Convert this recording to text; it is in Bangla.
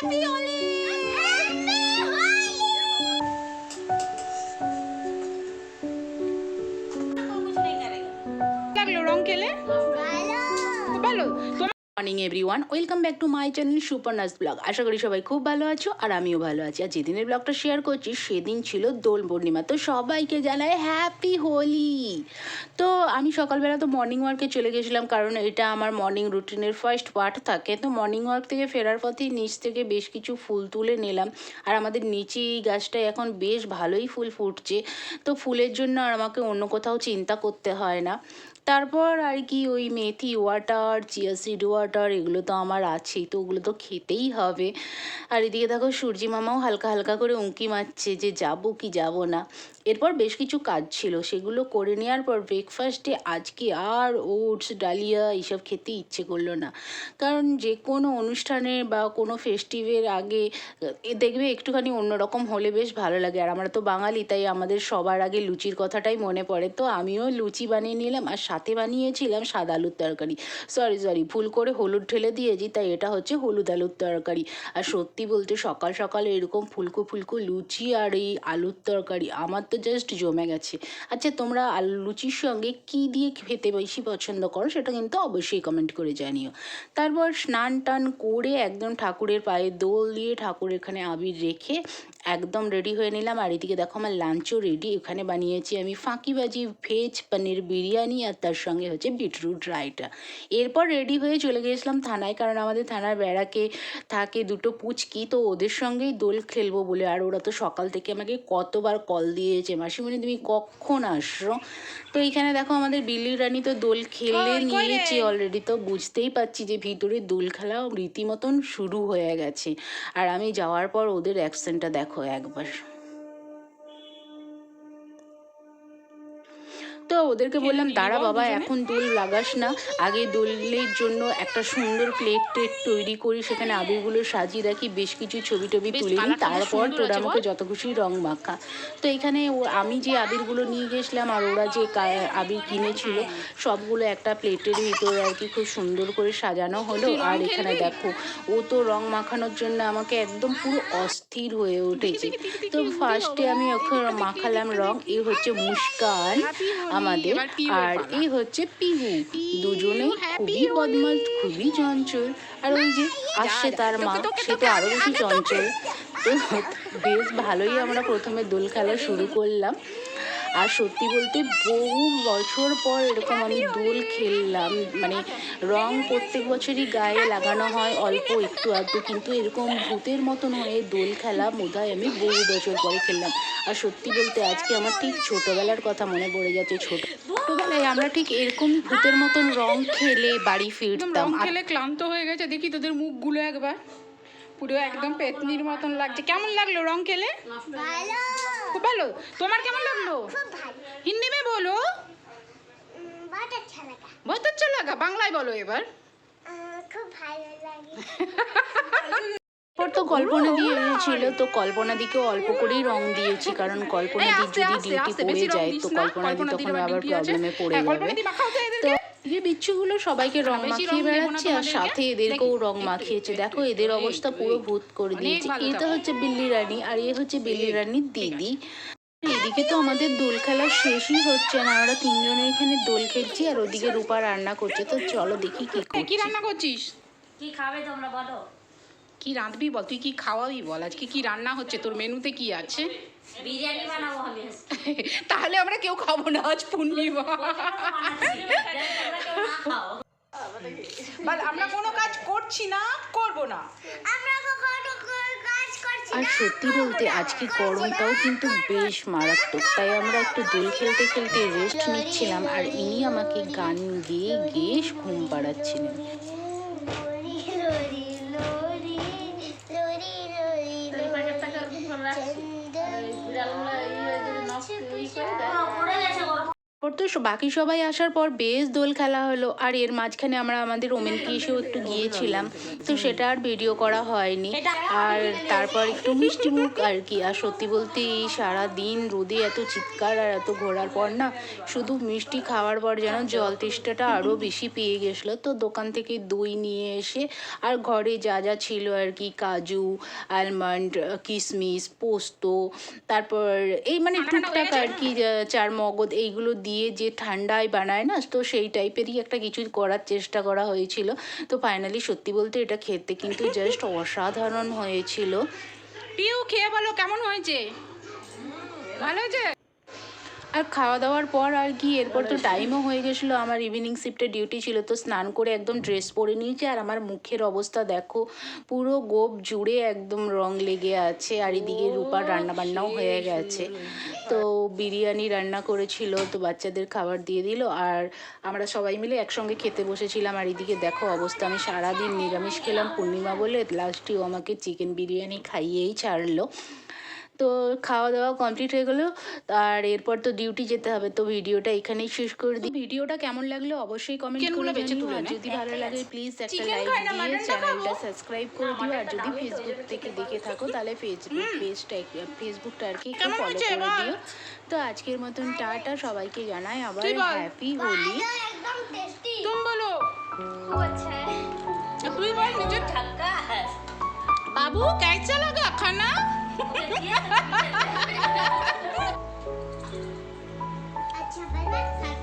হ্যাপি হোলি লাগল রং খেলে? ভালো। তোমার morning everyone welcome back to my channel সুপারনাস blog আশা করি সবাই খুব ভালো আছো আর আমিও ভালো আছি। আর যেদিনের ব্লগটা শেয়ার করছি, সেদিন ছিল দোল পূর্ণিমা। তো সবাইকে জানাই হ্যাপি হোলি। তো আমি সকালবেলা তো মর্নিং ওয়ার্কে চলে গেছিলাম, কারণ এটা আমার মর্নিং রুটিনের ফার্স্ট পার্ট থাকে। তো মর্নিং ওয়ার্ক থেকে ফেরার পথেই নিচ থেকে বেশ কিছু ফুল তুলে নিলাম। আর আমাদের নিচে এই গাছটায় এখন বেশ ভালোই ফুল ফুটছে। তো ফুলের জন্য আর আমাকে অন্য কোথাও চিন্তা করতে হয় না। তারপর আর কি ওই methi water, chia seed water এগুলো তো আমার আছেই, তো ওগুলো তো খেতেই হবে। আর এদিকে দেখো সূর্যি মামাও হালকা হালকা করে উঁকি মারছে যে যাব কি যাব না। এরপর বেশ কিছু কাজ ছিল, সেগুলো করে নেওয়ার পর ব্রেকফাস্টে আজকে আর ওটস, ডালিয়া এইসব খেতে ইচ্ছে করল না। কারণ যে কোনো অনুষ্ঠানে বা কোনো ফেস্টিভের আগে দেখবে একটুখানি অন্যরকম হলে বেশ ভালো লাগে। আর আমরা তো বাঙালি, তাই আমাদের সবার আগে লুচির কথাটাই মনে পড়ে। তো আমিও লুচি বানিয়ে নিলাম আর সাথে বানিয়েছিলাম সাদা আলুর তরকারি। সরি সরি ভুল করে হলুদ ঢেলে দিয়েছি, তাই এটা হচ্ছে হলুদ আলুর তরকারি। আর সত্যি বলতে সকাল সকাল এরকম ফুলকো ফুলকো লুচি আর এই আলুর তরকারি, আমার তো জাস্ট জমে গেছে। আচ্ছা তোমরা আলু লুচির সঙ্গে কি দিয়ে খেতে বেশি পছন্দ করো, সেটা কিন্তু অবশ্যই কমেন্ট করে জানিও। তারপর স্নান টান করে একদম ঠাকুরের পায়ে দোল দিয়ে ঠাকুর এখানে আবির রেখে একদম রেডি হয়ে নিলাম। আর এদিকে দেখো আমার লাঞ্চও রেডি এখানে বানিয়েছি আমি ফাঁকিবাজি, ভেজ, পনির বিরিয়ানি আর তার সঙ্গে হচ্ছে বিটরুট রায়টা এরপর রেডি হয়ে চলে গিয়েছিলাম থানায় কারণ আমাদের থানার বেড়াকে থাকে দুটো পুচকি তো ওদের সঙ্গেই দোল খেলব বলে। আর ওরা তো সকাল থেকে আমাকে কতবার কল দিয়েছে মাসিমণি তুমি কখন আসছো? তো এইখানে দেখো আমাদের বিল্লি রানী তো দোল খেলে নিয়েছি অলরেডি তো বুঝতেই পারছি যে ভিতরে দোল খেলা রীতিমতন শুরু হয়ে গেছে। আর আমি যাওয়ার পর ওদের অ্যাকশনটা দেখো একবার। ওদেরকে বললাম দাঁড়া বাবা এখন দোল লাগাস না। আগে দোলের জন্য একটা সুন্দর প্লেট টেট তৈরি করি সেখানে আবিরগুলো সাজিয়ে রাখি বেশ কিছু ছবি টবি তুলে নিই তারপর তোরা আমাকে যত খুশি রং মাখা। তো এখানে ও- আমি যে আবিরগুলো নিয়ে গেছিলাম আর ওরা যে আবির কিনেছিল সবগুলো একটা প্লেটের ভিতরে আর কি খুব সুন্দর করে সাজানো হলো। আর এখানে দেখো ও তো রং মাখানোর জন্য আমাকে একদম পুরো অস্থির হয়ে উঠেছে। তো ফার্স্টে আমি ওকে মাখালাম রং এ হচ্ছে মুস্কান আমাদের। আর এই হচ্ছে পিহু। দুজনে খুবই বদমাস খুবই চঞ্চল। আর ওই যে আসছে তার মা সে তো আরও বেশি চঞ্চল। তো বেশ ভালোই আমরা প্রথমে দোল খেলা শুরু করলাম। আর সত্যি বলতে বহু বছর পর এরকম আমি দোল খেললাম। মানে রং প্রত্যেক বছরই গায়ে লাগানো হয় অল্প একটু আধটু কিন্তু এরকম ভূতের মতন হয়ে দোল খেলা বোধহয় আমি বহু বছর পরে খেললাম। আর সত্যি বলতে আজকে আমার ঠিক ছোটোবেলার কথা মনে পড়ে যাচ্ছে ছোট ছোটোবেলায় আমরা ঠিক এরকম ভূতের মতন রং খেলে বাড়ি ফিরতাম। খেলে ক্লান্ত হয়ে গেছে দেখি তোদের মুখগুলো একবার। পুরো একদম পেতনির মতন লাগছে। কেমন লাগল রং খেলে? ভালো। খুব ভালো। তোমার কেমন লাগল? হিন্দি মে বলো। বহুত আচ্ছা লাগা। বাংলায় বলো এবার। তো কল্পনা দিয়ে এসেছিল তো কল্পনা দিকে অল্প করেই রং দিয়েছি কারণ কল্পনা দি যদি ডিউটি পড়ে যায় তো কল্পনা দি তখন আবার প্রবলেমে পড়ে যাবে। এই বিচ্ছুগুলো সবাইকে রং মাখিয়ে বেড়াচ্ছে আর সাথে এদেরকেও রং মাখিয়েছে। দেখো এদের অবস্থা পুরো। ভূত করে দিয়েছে। এটা হচ্ছে বিল্লি রানী আর এ হচ্ছে বিল্লি রানীর দিদি। এদিকে তো আমাদের দোল খেলা শেষই হচ্ছে না আমরা তিনজনে এখানে দোল খেলছি আর ওদিকে রূপা রান্না করছে। তো চলো দেখি কি কি রান্না করছিস? কি খাবে তোমরা বলো? কি রাঁধবি বল? তুই কি খাওয়াবি বল? আজকে কি রান্না হচ্ছে? তোর মেনুতে কি আছে? বিরিয়ানি বানাবো আমি তাহলে আমরা কেউ খাব না আজ পূর্ণিমা বল আমরা কোনো কাজ করছি না করব না। আমরা কোনো কাজ করছি আর সত্যি বলতে আজকে গরমটাও কিন্তু বেশ মারাত্মক। তাই আমরা একটু দোল খেলতে খেলতে রেস্ট নিচ্ছিলাম আর ইনি আমাকে গান গেয়ে গেয়ে ঘুম পাড়াচ্ছিলেন। লরি চন্দন পড়ে গেছে গরম তারপর তো বাকি সবাই আসার পর বেশ দোল খেলা হলো। আর এর মাঝখানে আমরা আমাদের ওমেনকে এসেও একটু গিয়েছিলাম। তো সেটা আর ভিডিও করা হয়নি। আর তারপর একটু মিষ্টি মুখ আর কি। আর সত্যি বলতে এই সারা দিন রোদে এত চিৎকার আর এত ঘোরার পর না, শুধু মিষ্টি খাওয়ার পর যেন জল তেষ্টাটা আরও বেশি পেয়ে গেছিল। তো দোকান থেকে দই নিয়ে এসে আর ঘরে যা যা ছিল আর কি, কাজু আলমন্ড কিশমিশ পোস্ত, তারপর এই মানে টুকটাক আর কি চার মগজ এইগুলো দিয়ে যে ঠান্ডায় বানায় না তো সেই টাইপেরই একটা কিছু করার চেষ্টা করা হয়েছিল। তো ফাইনালি সত্যি বলতে এটা খেতে কিন্তু জাস্ট অসাধারণ হয়েছিল। পিউ খেয়ে বলো কেমন হয়েছে? ভালো হয়েছে। আর খাওয়া দাওয়ার পর আর কি এরপর তো টাইমও হয়ে গেছিল। আমার ইভিনিং শিফটে ডিউটি ছিল তো স্নান করে একদম ড্রেস পরে নিয়েছি। আর আমার মুখের অবস্থা দেখো পুরো গোপ জুড়ে একদম রং লেগে আছে। আর এদিকে রূপার রান্নাবান্নাও হয়ে গেছে। তো বিরিয়ানি রান্না করেছিল তো বাচ্চাদের খাবার দিয়ে দিল। আর আমরা সবাই মিলে একসঙ্গে খেতে বসেছিলাম। আর এদিকে দেখো অবস্থা আমি সারাদিন নিরামিষ খেলাম পূর্ণিমা বলে। লাস্টেও আমাকে চিকেন বিরিয়ানি খাইয়েই ছাড়লো। তো খাওয়া দাওয়া কমপ্লিট হয়ে গেলো আর এরপর তো ডিউটি যেতে হবে তো ভিডিওটা এখানেই শেষ করে দিই ভিডিওটা কেমন লাগলো অবশ্যই কমেন্ট চিকেনগুলো করে বেছে জানিও তুলে আর নে। যদি ভালো লাগে প্লিজ একটা চিকেন লাইক খাই না, দিয়ে মাটনটা চ্যানেলটা খাবো। সাবস্ক্রাইব করে দিও আর যদি ফেসবুক থেকে দেখে থাকো তাহলে ফেসবুক পেজটা ফেসবুকটা আর কি একটু কেমন ফলো হয়েছে করে বল? দিও তো আজকের মতন টাটা সবাইকে জানাই আবার তুই বল। হ্যাপি হোলি একদম টেস্টি তুম বলো আচ্ছা তুই বল নিজে ঠক্কা बाबू कैसा लगा खाना Acaba ben